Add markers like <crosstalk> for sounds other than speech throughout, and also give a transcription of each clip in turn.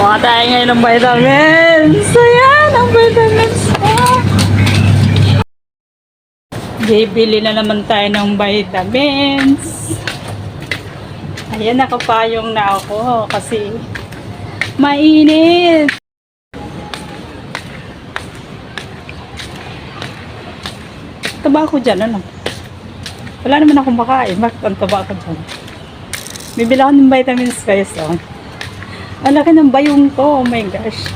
Kuha tayo ngayon ng vitamins. Ayan, ang vitamins ko. Bibili na naman tayo ng vitamins. Ayan, nakapayong na ako kasi mainit. Taba ako dyan, ano? Wala naman akong makain. Bakit ang taba ako dyan? Bibili ako ng vitamins guys, oh. Ang laki ng bayong ko. Oh my gosh.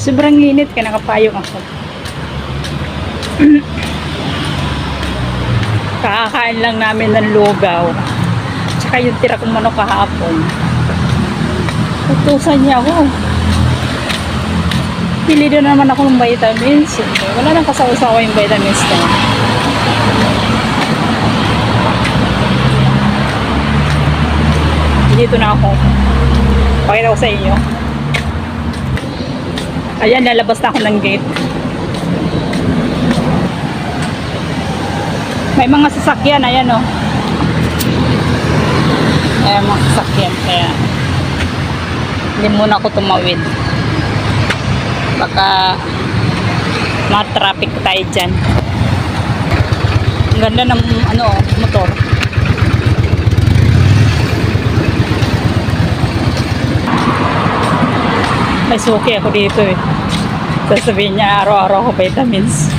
Sobrang init ka nakapayong ako. <clears throat> Kakakain lang namin ng lugaw. Tsaka yung tira kong manok kahapon. Utusan niya ako. Pili din naman ako ng vitamins. Wala nang kasawa-sawa yung vitamins ko. Dito na ako. Pakita ko sa inyo. Ayan, lalabas na ako ng gate. May mga sasakyan, ayan o. Oh. Ayan, mga sasakyan. Kaya, hindi muna ako tumawid. Baka, ma-traffic tayo dyan. Ang ganda ng, ano, motor. May suki ako dito eh. Sasabihin niya araw-araw ako vitamins.